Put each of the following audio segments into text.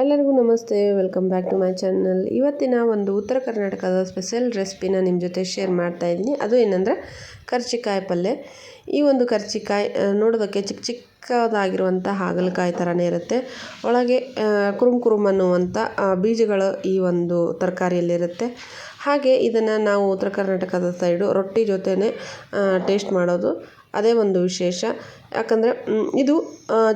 ಎಲ್ಲರಿಗೂ namaste, welcome back to my channel. ಇವತ್ತಿನ ಒಂದು ಉತ್ತರ ಕರ್ನಾಟಕದ ಸ್ಪೆಷಲ್ ರೆಸಿಪಿನ ನಿಮ್ಮ ಜೊತೆ ಶೇರ್ ಮಾಡ್ತಾ ಇದ್ದೀನಿ. ಅದು ಏನಂದರೆ ಕರ್ಚಿಕಾಯಿ ಪಲ್ಯ ಈ ಒಂದು ಕರ್ಚಿಕಾಯಿ ನೋಡೋದಕ್ಕೆ ಚಿಕ್ಕ ಚಿಕ್ಕದಾಗಿರುವಂಥ ಹಾಗಲಕಾಯಿ ಥರನೇ ಇರುತ್ತೆ. ಒಳಗೆ ಕುರುಮ್ ಕುರುಮ್ ಅನ್ನುವಂಥ ಬೀಜಗಳು ಈ ಒಂದು ತರಕಾರಿಯಲ್ಲಿರುತ್ತೆ. ಹಾಗೆ ಇದನ್ನು ನಾವು ಉತ್ತರ ಕರ್ನಾಟಕದ ಸೈಡು ರೊಟ್ಟಿ ಜೊತೆನೇ ಟೇಸ್ಟ್ ಮಾಡೋದು. ಅದೇ ಒಂದು ವಿಶೇಷ. ಯಾಕಂದರೆ ಇದು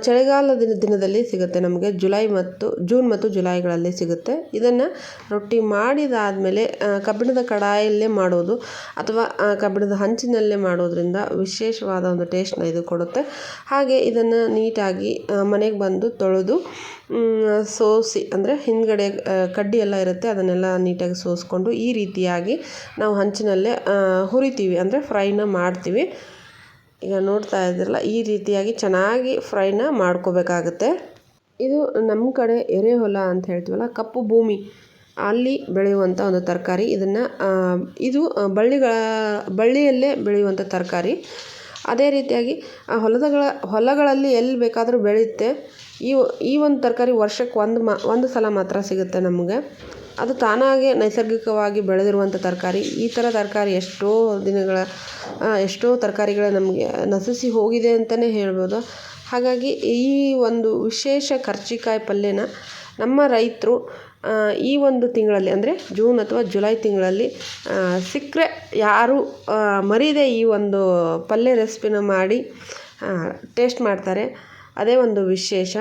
ಚಳಿಗಾಲದ ದಿನದಲ್ಲಿ ಸಿಗುತ್ತೆ ನಮಗೆ. ಜುಲೈ ಮತ್ತು, ಜೂನ್ ಮತ್ತು ಜುಲೈಗಳಲ್ಲಿ ಸಿಗುತ್ತೆ. ಇದನ್ನು ರೊಟ್ಟಿ ಮಾಡಿದಾದಮೇಲೆ ಕಬ್ಬಿಣದ ಕಡಾಯಲ್ಲೇ ಮಾಡೋದು ಅಥವಾ ಕಬ್ಬಿಣದ ಹಂಚಿನಲ್ಲೇ ಮಾಡೋದ್ರಿಂದ ವಿಶೇಷವಾದ ಒಂದು ಟೇಸ್ಟ್ನ ಇದು ಕೊಡುತ್ತೆ. ಹಾಗೆ ಇದನ್ನು ನೀಟಾಗಿ ಮನೆಗೆ ಬಂದು ತೊಳೆದು ಸೋಸಿ, ಅಂದರೆ ಹಿಂದ್ಗಡೆ ಕಡ್ಡಿ ಎಲ್ಲ ಇರುತ್ತೆ, ಅದನ್ನೆಲ್ಲ ನೀಟಾಗಿ ಸೋಸ್ಕೊಂಡು ಈ ರೀತಿಯಾಗಿ ನಾವು ಹಂಚಿನಲ್ಲೇ ಹುರಿತೀವಿ, ಅಂದರೆ ಫ್ರೈನ ಮಾಡ್ತೀವಿ. ಈಗ ನೋಡ್ತಾ ಇದ್ದೀರಲ್ಲ ಈ ರೀತಿಯಾಗಿ ಚೆನ್ನಾಗಿ ಫ್ರೈನ ಮಾಡ್ಕೋಬೇಕಾಗುತ್ತೆ. ಇದು ನಮ್ಮ ಕಡೆ ಎರೆಹೊಲ ಅಂತ ಹೇಳ್ತೀವಲ್ಲ, ಕಪ್ಪು ಭೂಮಿ. ಅಲ್ಲಿ ಬೆಳೆಯುವಂಥ ಒಂದು ತರಕಾರಿ. ಇದನ್ನು ಇದು ಬಳ್ಳಿಗಳ, ಬಳ್ಳಿಯಲ್ಲೇ ಬೆಳೆಯುವಂಥ ತರಕಾರಿ. ಅದೇ ರೀತಿಯಾಗಿ, ಆ, ಹೊಲದಗಳ, ಹೊಲಗಳಲ್ಲಿ ಎಲ್ಲಿ ಬೇಕಾದರೂ ಬೆಳೆಯುತ್ತೆ. ಈ ಈ ಒಂದು ತರಕಾರಿ ವರ್ಷಕ್ಕೆ ಒಂದು ಮಾ, ಒಂದು ಸಲ ಮಾತ್ರ ಸಿಗುತ್ತೆ ನಮಗೆ. ಅದು ತಾನಾಗೆ ನೈಸರ್ಗಿಕವಾಗಿ ಬೆಳೆದಿರುವಂಥ ತರಕಾರಿ. ಈ ಥರ ತರಕಾರಿ ಎಷ್ಟೋ ದಿನಗಳ ಎಷ್ಟೋ ತರಕಾರಿಗಳ ನಮಗೆ ನಶಿಸಿ ಹೋಗಿದೆ ಅಂತಲೇ ಹೇಳ್ಬೋದು. ಹಾಗಾಗಿ ಈ ಒಂದು ವಿಶೇಷ ಕರ್ಚಿಕಾಯಿ ಪಲ್ಯನ ನಮ್ಮ ರೈತರು ಈ ಒಂದು ತಿಂಗಳಲ್ಲಿ, ಅಂದರೆ ಜೂನ್ ಅಥವಾ ಜುಲೈ ತಿಂಗಳಲ್ಲಿ ಸಿಕ್ಕರೆ ಯಾರು ಮರೀದೆ ಈ ಒಂದು ಪಲ್ಯ ರೆಸಿಪಿನ ಮಾಡಿ ಟೇಸ್ಟ್ ಮಾಡ್ತಾರೆ. ಅದೇ ಒಂದು ವಿಶೇಷ.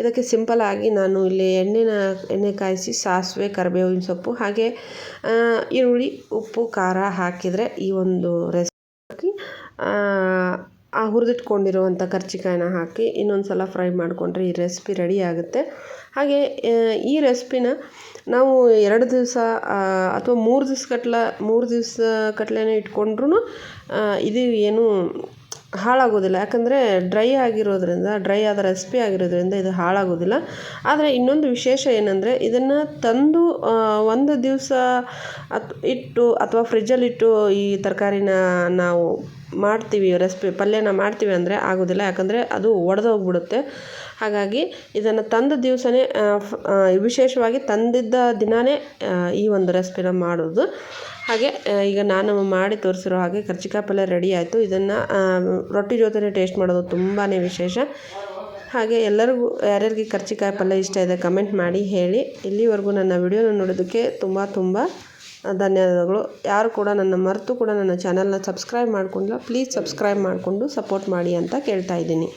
ಇದಕ್ಕೆ ಸಿಂಪಲ್ ಆಗಿ ನಾನು ಇಲ್ಲಿ ಎಣ್ಣೆನ, ಎಣ್ಣೆ ಕಾಯಿಸಿ, ಸಾಸಿವೆ, ಕರಿಬೇವಿನ ಸೊಪ್ಪು, ಹಾಗೆ ಈರುಳ್ಳಿ, ಉಪ್ಪು, ಖಾರ ಹಾಕಿದರೆ ಈ ಒಂದು ರೆಸಿಪಿ ಆ ಹುರಿದಿಟ್ಕೊಂಡಿರುವಂಥ ಕರ್ಚಿಕಾಯಿನ ಹಾಕಿ ಇನ್ನೊಂದು ಸಲ ಫ್ರೈ ಮಾಡಿಕೊಂಡ್ರೆ ಈ ರೆಸಿಪಿ ರೆಡಿ ಆಗುತ್ತೆ. ಹಾಗೆ ಈ ರೆಸಿಪಿನ ನಾವು ಎರಡು ದಿವಸ ಅಥವಾ ಮೂರು ದಿವ್ಸ ಕಟ್ಲ, ಮೂರು ದಿವಸ ಗಟ್ಲೆನೇ ಇಟ್ಕೊಂಡ್ರೂ ಇದು ಏನು ಹಾಳಾಗೋದಿಲ್ಲ. ಯಾಕಂದರೆ ಡ್ರೈ ಆಗಿರೋದರಿಂದ ಡ್ರೈ ಆದ ರೆಸಿಪಿ ಆಗಿರೋದ್ರಿಂದ ಇದು ಹಾಳಾಗೋದಿಲ್ಲ. ಆದರೆ ಇನ್ನೊಂದು ವಿಶೇಷ ಏನಂದರೆ, ಇದನ್ನು ತಂದು ಒಂದು ದಿವಸ ಅತ್, ಇಟ್ಟು ಅಥವಾ ಫ್ರಿಜ್ಜಲ್ಲಿಟ್ಟು ಈ ತರಕಾರಿನ ನಾವು ಮಾಡ್ತೀವಿ, ರೆಸ್ಪಿ, ಪಲ್ಯನ ಮಾಡ್ತೀವಿ ಅಂದರೆ ಆಗೋದಿಲ್ಲ. ಯಾಕಂದರೆ ಅದು ಒಡೆದೋಗ್ಬಿಡುತ್ತೆ. ಹಾಗಾಗಿ ಇದನ್ನು ತಂದ ದಿವಸನೇ ವಿಶೇಷವಾಗಿ ತಂದಿದ್ದ ದಿನಾನೇ ಈ ಒಂದು ರೆಸ್ಪಿನ ಮಾಡೋದು. ಹಾಗೆ ಈಗ ನಾನು ಮಾಡಿ ತೋರಿಸಿರೋ ಹಾಗೆ ಕರ್ಜಿಕಾಯಿ ಪಲ್ಯ ರೆಡಿ ಆಯಿತು. ಇದನ್ನು ರೊಟ್ಟಿ ಜೊತೆನೇ ಟೇಸ್ಟ್ ಮಾಡೋದು ತುಂಬಾ ವಿಶೇಷ. ಹಾಗೆ ಎಲ್ಲರಿಗೂ, ಯಾರ್ಯಾರಿಗೆ ಕರ್ಜಿಕಾಯಿ ಪಲ್ಯ ಇಷ್ಟ ಇದೆ ಕಮೆಂಟ್ ಮಾಡಿ ಹೇಳಿ. ಇಲ್ಲಿವರೆಗೂ ನನ್ನ ವಿಡಿಯೋನ ನೋಡೋದಕ್ಕೆ ತುಂಬ ತುಂಬ ಧನ್ಯವಾದಗಳು. ಯಾರು ಕೂಡ ನನ್ನ ಮರೆತು ಕೂಡ ನನ್ನ ಚಾನಲ್ನ ಸಬ್ಸ್ಕ್ರೈಬ್ ಮಾಡ್ಕೊಂಡಿಲ್ಲ ಪ್ಲೀಸ್ ಸಬ್ಸ್ಕ್ರೈಬ್ ಮಾಡಿಕೊಂಡು ಸಪೋರ್ಟ್ ಮಾಡಿ ಅಂತ ಕೇಳ್ತಾ ಇದ್ದೀನಿ.